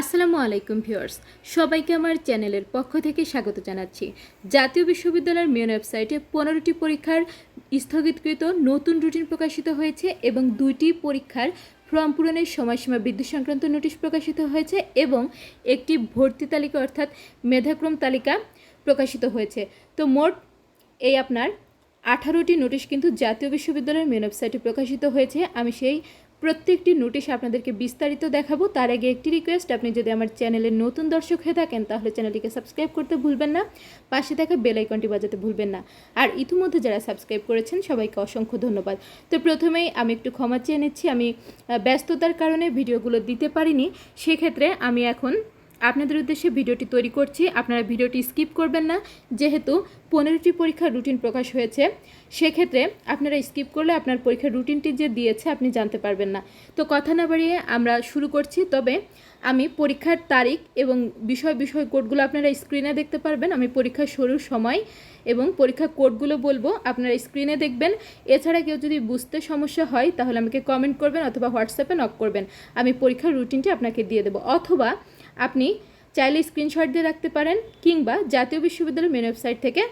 আসসালামু আলাইকুম ভিউয়ার্স, সবাইকে আমার চ্যানেলের পক্ষ থেকে স্বাগত জানাচ্ছি। জাতীয় বিশ্ববিদ্যালয়ের মেন ওয়েবসাইটে পনেরোটি পরীক্ষার স্থগিতকৃত নতুন রুটিন প্রকাশিত হয়েছে এবং দুইটি পরীক্ষার ফর্ম পূরণের সময়সীমা বৃদ্ধি সংক্রান্ত নোটিশ প্রকাশিত হয়েছে এবং একটি ভর্তি তালিকা অর্থাৎ মেধাক্রম তালিকা প্রকাশিত হয়েছে। তো মোট এই আপনার আঠারোটি নোটিশ কিন্তু জাতীয় বিশ্ববিদ্যালয়ের মেন ওয়েবসাইটে প্রকাশিত হয়েছে। আমি সেই প্রত্যেকটি নোটিশ আপনাদেরকে বিস্তারিত দেখাবো। তার আগে একটি রিকোয়েস্ট আপনি যদি আমার চ্যানেলে নতুন দর্শক হয়ে থাকেন, তাহলে চ্যানেলটিকে সাবস্ক্রাইব করতে ভুলবেন না। পাশে থাকা বেল আইকনটি বাজাতে ভুলবেন না। আর ইতিমধ্যে যারা সাবস্ক্রাইব করেছেন, সবাইকে অসংখ্য ধন্যবাদ। তো প্রথমেই আমি একটু ক্ষমা চেয়ে নিচ্ছি। আমি ব্যস্ততার কারণে ভিডিওগুলো দিতে পারিনি। সেক্ষেত্রে আমি এখন আপনাদের উদ্দেশ্যে ভিডিওটি তৈরি করছি। আপনারা ভিডিওটি স্কিপ করবেন না, যেহেতু পনেরোটি পরীক্ষার রুটিন প্রকাশ হয়েছে। সেক্ষেত্রে আপনারা স্কিপ করলে আপনার পরীক্ষার রুটিনটি যে দিয়েছে আপনি জানতে পারবেন না। তো কথা না বাড়িয়ে আমরা শুরু করছি, তবে আমি পরীক্ষার তারিখ এবং বিষয় বিষয় কোডগুলো আপনারা স্ক্রিনে দেখতে পারবেন। আমি পরীক্ষা শুরুর সময় এবং পরীক্ষা কোডগুলো বলব, আপনারা স্ক্রিনে দেখবেন। এছাড়া কেউ যদি বুঝতে সমস্যা হয়, তাহলে আমাকে কমেন্ট করবেন অথবা হোয়াটসঅ্যাপে নক করবেন। আমি পরীক্ষার রুটিনটি আপনাকে দিয়ে দেবো। অথবা আপনি চাইলে স্ক্রিনশট দিয়ে রাখতে পারেন কিংবা জাতীয় বিশ্ববিদ্যালয়ের মেন ওয়েবসাইট থেকে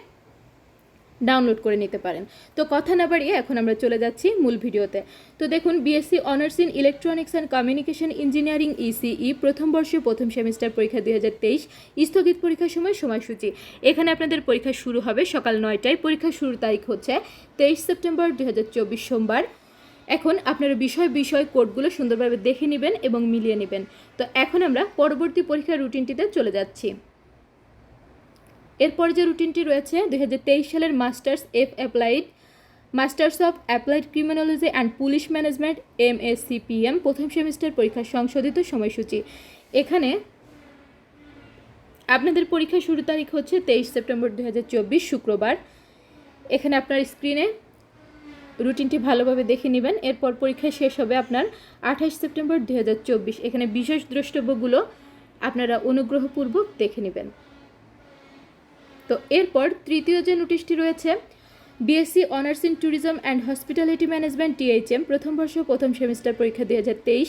ডাউনলোড করে নিতে পারেন। তো কথা না বাড়িয়ে এখন আমরা চলে যাচ্ছি মূল ভিডিওতে। তো দেখুন BSc honours in electronics and communication engineering ECE প্রথম বর্ষে প্রথম সেমিস্টার পরীক্ষা দুই তেইশ, স্থগিত পরীক্ষার সময় সময়সূচি। এখানে আপনাদের পরীক্ষা শুরু হবে সকাল নয়টায়। পরীক্ষা শুরুর তারিখ হচ্ছে তেইশ সেপ্টেম্বর দুই হাজার চব্বিশ সোমবার। এখন আপনারা বিষয় বিষয় কোডগুলো সুন্দরভাবে দেখে নেবেন এবং মিলিয়ে নেবেন। তো এখন আমরা পরবর্তী পরীক্ষার রুটিনটিতে চলে যাচ্ছি। এরপর যে রুটিনটি রয়েছে দু হাজার তেইশ সালের masters of applied, masters of applied criminology and police management M S প্রথম সেমিস্টার পরীক্ষার সংশোধিত সময়সূচি। এখানে আপনাদের পরীক্ষা শুরু তারিখ হচ্ছে তেইশ সেপ্টেম্বর দু হাজার চব্বিশ, শুক্রবার। এখানে আপনার স্ক্রিনে রুটিনটি ভালোভাবে দেখে নেবেন। এরপর পরীক্ষা শেষ হবে আপনার আঠাশ সেপ্টেম্বর দুহাজার চব্বিশ। এখানে বিশেষ দ্রষ্টব্যগুলো আপনারা অনুগ্রহপূর্বক দেখে নেবেন। তো এরপর তৃতীয় যে নোটিশটি রয়েছে, BSc honours in tourism and hospitality management, THM, প্রথম বর্ষ প্রথম সেমিস্টার পরীক্ষা দুই হাজার তেইশ,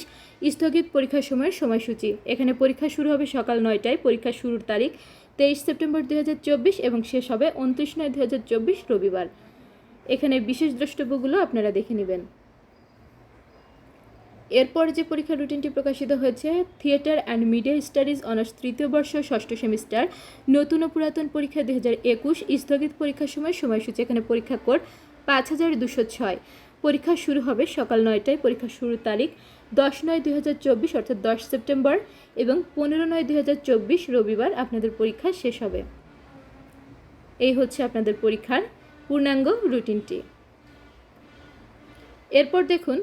স্থগিত পরীক্ষার সময়ের সময়সূচি। এখানে পরীক্ষা শুরু হবে সকাল নয়টায়। পরীক্ষা শুরুর তারিখ তেইশ সেপ্টেম্বর দুই হাজার চব্বিশ এবং শেষ হবে উনত্রিশ নয় দুই রবিবার। এখানে বিশেষ দ্রষ্টব্যগুলো আপনারা দেখে নেবেন। এরপর যে পরীক্ষা রুটিনটি প্রকাশিত হয়েছে, theatre and media studies honours তৃতীয় বর্ষ, ষষ্ঠ সেমিস্টার, নতুন ও পুরাতন পরীক্ষা দুই হাজার একুশ, স্থগিত পরীক্ষার সময় সময়সূচি, এখানে পরীক্ষা কোড পাঁচ হাজার দুশো ছয়। পরীক্ষা শুরু হবে সকাল নয়টায়, পরীক্ষা শুরুর তারিখ দশ নয় দুই হাজার চব্বিশ, অর্থাৎ দশ সেপ্টেম্বর, এবং পনেরো নয় দুই হাজার চব্বিশ রবিবার আপনাদের পরীক্ষা শেষ হবে। এই হচ্ছে আপনাদের পরীক্ষার পূর্ণাঙ্গ রুটিনটি এরপর দেখুন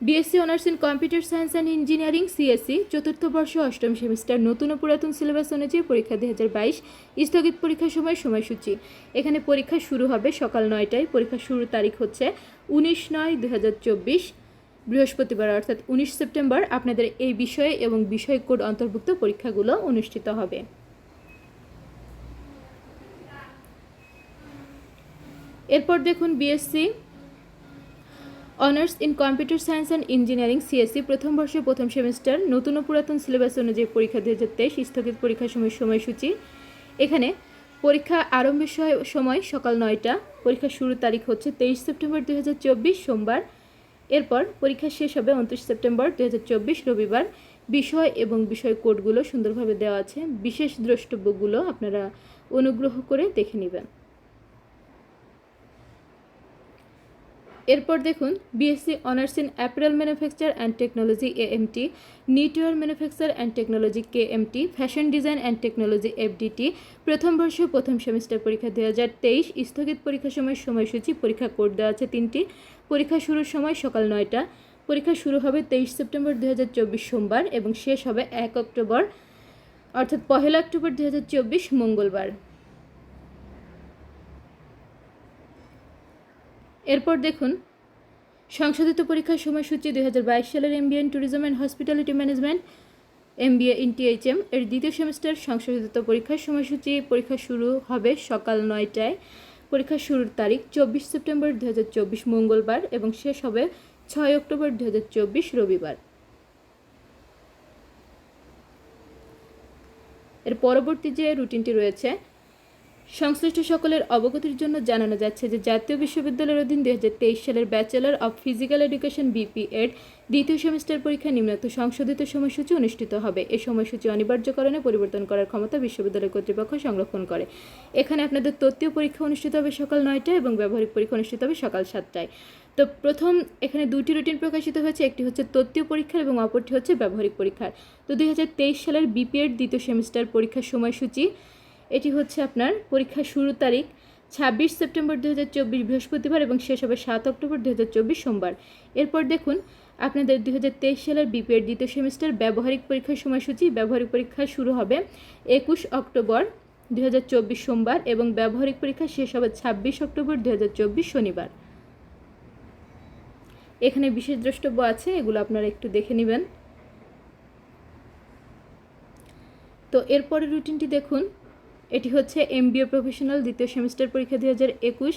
BSc honours in computer science and engineering CSC চতুর্থ বর্ষ, অষ্টম সেমিস্টার, নতুন ও পুরাতন সিলেবাস অনুযায়ী পরীক্ষা দুই হাজার বাইশ, স্থগিত পরীক্ষার সময় সময়সূচি। এখানে পরীক্ষা শুরু হবে সকাল নয়টায়। পরীক্ষা শুরুর তারিখ হচ্ছে উনিশ নয় দু হাজার চব্বিশ, বৃহস্পতিবার, অর্থাৎ উনিশ সেপ্টেম্বর। আপনাদের এই বিষয়ে এবং বিষয় কোড অন্তর্ভুক্ত পরীক্ষাগুলো অনুষ্ঠিত হবে। এরপর দেখুন BSc honours in computer science and engineering CSC প্রথম বর্ষে প্রথম সেমিস্টার নতুন ও পুরাতন সিলেবাস অনুযায়ী পরীক্ষা দু হাজার তেইশ, স্থগিত পরীক্ষার সময় সময়সূচি। এখানে পরীক্ষা আরম্ভের সময় সকাল নয়টা, পরীক্ষা শুরুর তারিখ হচ্ছে তেইশ সেপ্টেম্বর দু হাজার চব্বিশ, সোমবার। এরপর পরীক্ষা শেষ হবে উনত্রিশ সেপ্টেম্বর দু হাজার চব্বিশ, রবিবার। বিষয় এবং বিষয় কোডগুলো সুন্দরভাবে দেওয়া আছে, বিশেষ দ্রষ্টব্যগুলো আপনারা অনুগ্রহ করে দেখে নেবেন। এরপর দেখুন BSc honours in apparel manufacture and technology AMT knitwear manufacture and technology KMT fashion design and technology FDT প্রথম বর্ষ, প্রথম সেমিস্টার পরীক্ষা দুই হাজার তেইশ, স্থগিত পরীক্ষার সময় সময়সূচি, পরীক্ষা কোড দেওয়া আছে তিনটি। পরীক্ষা শুরুর সময় সকাল নয়টা। পরীক্ষা শুরু হবে তেইশ সেপ্টেম্বর দুই হাজার চব্বিশ সোমবার এবং শেষ হবে এক অক্টোবর, অর্থাৎ পহেলা অক্টোবর দুই হাজার চব্বিশ মঙ্গলবার। এরপর দেখুন, সংশোধিত পরীক্ষার সময়সূচি দুই হাজার বাইশ সালের MBA in tourism and hospitality management, MBA in THM. এর দ্বিতীয় সেমিস্টার সংশোধিত পরীক্ষার সময়সূচি, পরীক্ষা শুরু হবে সকাল নয়টায়। পরীক্ষার শুরুর তারিখ চব্বিশ সেপ্টেম্বর দু হাজার চব্বিশ মঙ্গলবার এবং শেষ হবে ছয় অক্টোবর দু হাজার চব্বিশ রবিবার। এর পরবর্তী যে রুটিনটি রয়েছে সংশ্লিষ্ট সকলের অবগতির জন্য জানানো যাচ্ছে যে জাতীয় বিশ্ববিদ্যালয়ের অধীন দুই হাজার তেইশ সালের bachelor of physical education BP এর দ্বিতীয় সেমিস্টার পরীক্ষা নিম্নোক্ত সংশোধিত সময়সূচি অনুষ্ঠিত হবে। এই সময়সূচি অনিবার্যকরণে পরিবর্তন করার ক্ষমতা বিশ্ববিদ্যালয় কর্তৃপক্ষ সংরক্ষণ করে। এখানে আপনাদের তত্ত্বীয় পরীক্ষা অনুষ্ঠিত হবে সকাল নয়টায় এবং ব্যবহারিক পরীক্ষা অনুষ্ঠিত হবে সকাল সাতটায়। তো প্রথম এখানে দুটি রুটিন প্রকাশিত হয়েছে, একটি হচ্ছে তত্ত্বীয় পরীক্ষার এবং অপরটি হচ্ছে ব্যবহারিক পরীক্ষার। তো দুই হাজার তেইশ সালের বিপিএড দ্বিতীয় সেমিস্টার পরীক্ষার সময়সূচি এটি হচ্ছে আপনার পরীক্ষার শুরুর তারিখ, ছাব্বিশ সেপ্টেম্বর দু হাজার চব্বিশ বৃহস্পতিবার এবং শেষ হবে সাত অক্টোবর দু হাজার চব্বিশ সোমবার। এরপর দেখুন, আপনাদের দু হাজার তেইশ সালের বিপিএড দ্বিতীয় সেমিস্টার ব্যবহারিক পরীক্ষার সময়সূচি, ব্যবহারিক পরীক্ষা শুরু হবে একুশ অক্টোবর দু হাজার চব্বিশ সোমবার এবং ব্যবহারিক পরীক্ষা শেষ হবে ছাব্বিশ অক্টোবর দু হাজার চব্বিশ শনিবার। এখানে বিশেষ দ্রষ্টব্য আছে, এগুলো আপনারা একটু দেখে নেবেন। তো এরপরের রুটিনটি দেখুন এটি হচ্ছে এমবিএ প্রফেশনাল দ্বিতীয় সেমিস্টার পরীক্ষা দুই হাজার একুশ।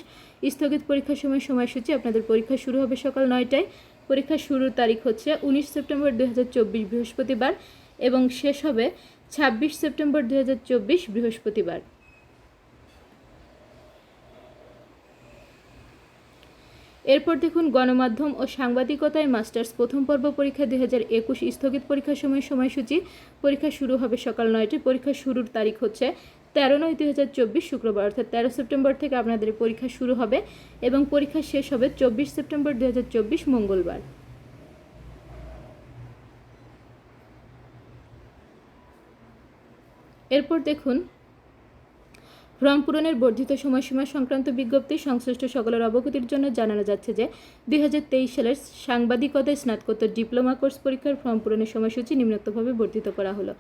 স্থগিত পরীক্ষার সময় সময়সূচি আপনাদের পরীক্ষা শুরু হবে সকাল নয়টায়। পরীক্ষা শুরুর তারিখ হচ্ছে উনিশ সেপ্টেম্বর দু হাজার চব্বিশ বৃহস্পতিবার এবং শেষ হবে ছাব্বিশ সেপ্টেম্বর দু হাজার চব্বিশ বৃহস্পতিবার। এরপর দেখুন গণমাধ্যম ও সাংবাদিকতায় মাস্টার্স প্রথম পর্ব পরীক্ষা দুই হাজার একুশ। স্থগিত পরীক্ষার সময় সময়সূচি। পরীক্ষা শুরু হবে সকাল নয়টায়। পরীক্ষা শুরুর তারিখ হচ্ছে তেরো নয় দুই হাজার চব্বিশ শুক্রবার, অর্থাৎ তেরো সেপ্টেম্বর থেকে আপনাদের পরীক্ষা শুরু হবে এবং পরীক্ষা শেষ হবে চব্বিশ সেপ্টেম্বর দুই হাজার চব্বিশ মঙ্গলবার। এরপর দেখুন ফর্ম পূরণের বর্ধিত সময়সীমা সংক্রান্ত বিজ্ঞপ্তি সংশ্লিষ্ট সকলের অবগতির জন্য জানানো যাচ্ছে যে দুই হাজার তেইশ সালের সাংবাদিকতায় স্নাতকোত্তর ডিপ্লোমা কোর্স পরীক্ষার ফর্ম পূরণের সময়সূচি নিম্নোক্তভাবে বর্ধিত করা হলো।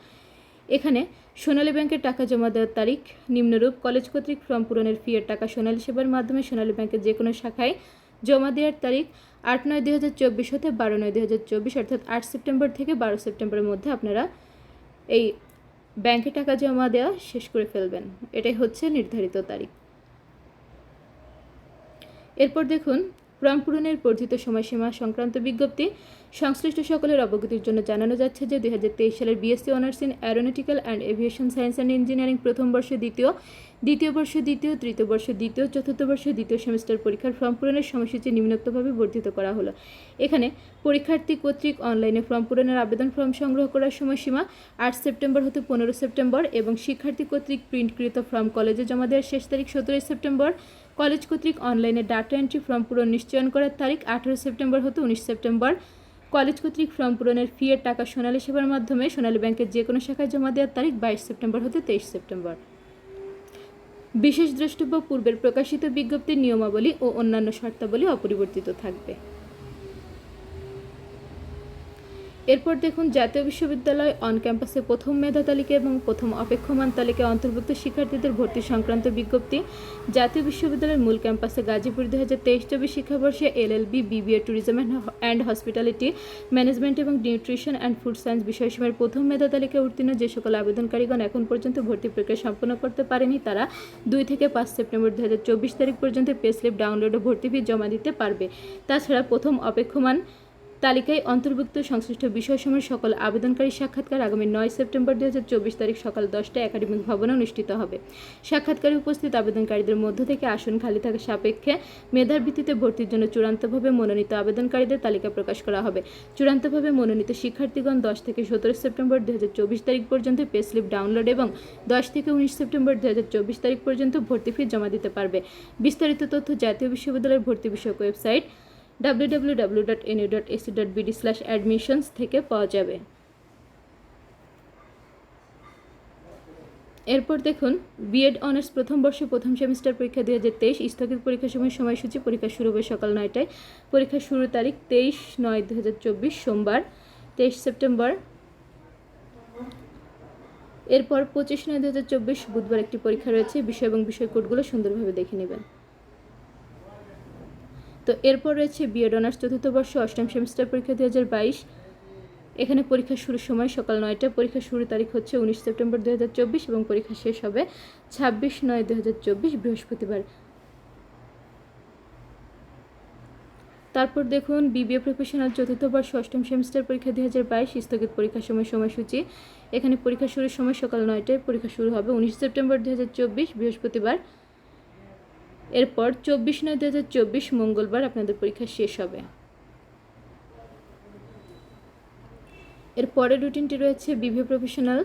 এখানে সোনালী ব্যাংকের টাকা জমা দেওয়ার তারিখ, নিম্নরূপ কলেজ কর্তৃক ফর্ম পূরণের ফি এর টাকা সোনালী সেবার মাধ্যমে সোনালী ব্যাংকের যে কোনো শাখায় জমা দেওয়ার তারিখ আট নয় দুই হাজার চব্বিশ হতে বারো নয় দুই হাজার চব্বিশ, অর্থাৎ আট সেপ্টেম্বর থেকে বারো সেপ্টেম্বরের মধ্যে আপনারা এই ব্যাংকে টাকা জমা দেওয়া শেষ করে ফেলবেন। এটাই হচ্ছে নির্ধারিত তারিখ। এরপর দেখুন ফর্ম পূরণের বর্ধিত সময়সীমা সংক্রান্ত বিজ্ঞপ্তি সংশ্লিষ্ট সকলের অবগতির জন্য জানানো যাচ্ছে যে দুই হাজার তেইশ সালের BSc honours in aeronautical and aviation science and engineering প্রথম বর্ষ দ্বিতীয় দ্বিতীয় বর্ষ দ্বিতীয়, তৃতীয় বর্ষ দ্বিতীয়, চতুর্থ বর্ষ দ্বিতীয় সেমিস্টার পরীক্ষার ফর্ম পূরণের সময়সূচি নিম্নোক্তভাবে বর্ধিত করা হলো। এখানে পরীক্ষার্থী কর্তৃক অনলাইনে ফর্ম পূরণের আবেদন ফর্ম সংগ্রহ করার সময়সীমা আট সেপ্টেম্বর হতে পনেরো সেপ্টেম্বর এবং শিক্ষার্থী কর্তৃক প্রিন্টকৃত ফর্ম কলেজে জমা দেওয়ার শেষ তারিখ সতেরোই সেপ্টেম্বর কলেজ কর্তৃক অনলাইনে ডাটা এন্ট্রি ফর্ম পূরণ নিশ্চয়ন করার তারিখ আঠারো সেপ্টেম্বর হতে উনিশ সেপ্টেম্বর। কলেজ কর্তৃক ফর্ম পূরণের ফিয়ের টাকা সোনালী সেবার মাধ্যমে সোনালী ব্যাংকের যে কোনো শাখায় জমা দেওয়ার তারিখ বাইশ সেপ্টেম্বর হতে তেইশ সেপ্টেম্বর। বিশেষ দ্রষ্টব্য, পূর্বের প্রকাশিত বিজ্ঞপ্তির নিয়মাবলী ও অন্যান্য শর্তাবলী অপরিবর্তিত থাকবে। এরপর দেখুন, জাতীয় বিশ্ববিদ্যালয় অন ক্যাম্পাসে প্রথম মেধা তালিকা এবং প্রথম অপেক্ষমান তালিকায় অন্তর্ভুক্ত শিক্ষার্থীদের ভর্তি সংক্রান্ত বিজ্ঞপ্তি। জাতীয় বিশ্ববিদ্যালয়ের মূল ক্যাম্পাসে গাজীপুর দু হাজার তেইশ চব্বিশ শিক্ষাবর্ষে L LLB, BBA, tourism and hospitality, management এবং নিউট্রিশন অ্যান্ড ফুড সায়েন্স বিষয়সীমার প্রথম মেধা তালিকায় উত্তীর্ণ যে সকল আবেদনকারীগণ এখন পর্যন্ত ভর্তি প্রক্রিয়া সম্পন্ন করতে পারেনি, তারা দুই থেকে পাঁচ সেপ্টেম্বর দু হাজার চব্বিশ তারিখ পর্যন্ত পে স্লিপ ডাউনলোড ও ভর্তি ফি জমা দিতে পারবে। তাছাড়া প্রথম অপেক্ষমান তালিকায় অন্তর্ভুক্ত সংশ্লিষ্ট বিষয়সমূহের সকল আবেদনকারী সাক্ষাৎকার আগামী নয় সেপ্টেম্বর দু হাজার চব্বিশ তারিখ সকাল দশটায় একাডেমিক ভবনে অনুষ্ঠিত হবে। সাক্ষাৎকারে উপস্থিত আবেদনকারীদের মধ্য থেকে আসন খালি থাকা সাপেক্ষে মেধার ভিত্তিতে ভর্তির জন্য চূড়ান্তভাবে মনোনীত আবেদনকারীদের তালিকা প্রকাশ করা হবে। চূড়ান্তভাবে মনোনীত শিক্ষার্থীগণ দশ থেকে সতেরো সেপ্টেম্বর দু হাজার চব্বিশ তারিখ পর্যন্ত পে স্লিপ ডাউনলোড এবং দশ থেকে উনিশ সেপ্টেম্বর দু হাজার চব্বিশ তারিখ পর্যন্ত ভর্তি ফি জমা দিতে পারবে। বিস্তারিত তথ্য জাতীয় বিশ্ববিদ্যালয়ের ভর্তি বিষয়ক ওয়েবসাইট www.nu.ac.bd স্ল্যাশ অ্যাডমিশনস থেকে পাওয়া যাবে। এরপর দেখুন বিএড অনার্স প্রথম বর্ষে প্রথম সেমিস্টার পরীক্ষা দুই হাজার তেইশ স্থগিত পরীক্ষার সময় সময়সূচি, পরীক্ষা শুরু হবে সকাল নয়টায়। পরীক্ষা শুরুর তারিখ তেইশ নয় দু হাজার চব্বিশ সোমবার, তেইশ সেপ্টেম্বর। এরপর পঁচিশ নয় দু হাজার চব্বিশ বুধবার একটি পরীক্ষা রয়েছে। বিষয় এবং বিষয় কোডগুলো সুন্দরভাবে দেখে নেবেন। তো এরপর রয়েছে বিএড অনার্স চতুর্থ বর্ষ, অষ্টম সেমিস্টার পরীক্ষা দু হাজার বাইশ। এখানে পরীক্ষা শুরুর সময় সকাল নয়টা, পরীক্ষা শুরুর তারিখ হচ্ছে উনিশ সেপ্টেম্বর দু চব্বিশ এবং পরীক্ষা শেষ হবে ছাব্বিশ নয় দু হাজার চব্বিশ বৃহস্পতিবার। তারপর দেখুন বিবিএ প্রফেশনাল চতুর্থ বর্ষ, অষ্টম সেমিস্টার পরীক্ষা দুই হাজার বাইশ, স্থগিত পরীক্ষার সময় সময়সূচি। এখানে পরীক্ষা শুরুর সময় সকাল নয়টায় পরীক্ষা শুরু হবে উনিশ সেপ্টেম্বর হাজার চব্বিশ বৃহস্পতিবার। এরপর চব্বিশ নয় দু মঙ্গলবার আপনাদের পরীক্ষা শেষ হবে। এর পরের রুটিনটি রয়েছে বিভি প্রফেশনাল।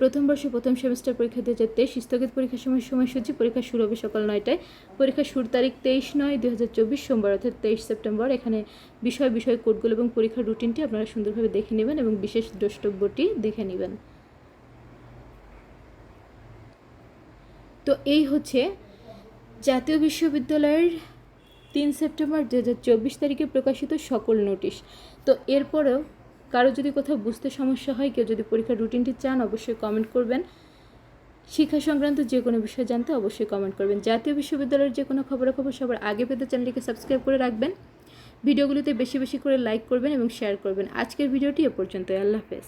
প্রথম বর্ষ, প্রথম সেমিস্টার পরীক্ষা দু হাজার তেইশ, স্থগিত পরীক্ষার সময় সময়সূচি, পরীক্ষা শুরু হবে সকাল নয়টায়। পরীক্ষা শুরুর তারিখ তেইশ নয় দু হাজার চব্বিশ, সোমবার অর্থাৎ তেইশ সেপ্টেম্বর। এখানে বিষয় বিষয় কোডগুলো এবং পরীক্ষার রুটিনটি আপনারা সুন্দরভাবে দেখে নেবেন এবং বিশেষ দ্রষ্টব্যটি দেখে নেবেন। তো এই হচ্ছে জাতীয় বিশ্ববিদ্যালয়ের তিন সেপ্টেম্বর দু হাজার চব্বিশ তারিখে প্রকাশিত সকল নোটিশ। তো এরপরেও কারও যদি কোথাও বুঝতে সমস্যা হয়, কেউ যদি পরীক্ষার রুটিনটি চান, অবশ্যই কমেন্ট করবেন। শিক্ষা সংক্রান্ত যে কোনো বিষয় জানতে অবশ্যই কমেন্ট করবেন। জাতীয় বিশ্ববিদ্যালয়ের যে কোনো খবরাখবর সবার আগে পেতে চ্যানেলটিকে সাবস্ক্রাইব করে রাখবেন। ভিডিওগুলিতে বেশি বেশি করে লাইক করবেন এবং শেয়ার করবেন। আজকের ভিডিওটি এ পর্যন্তই। আল্লাহ হাফেজ।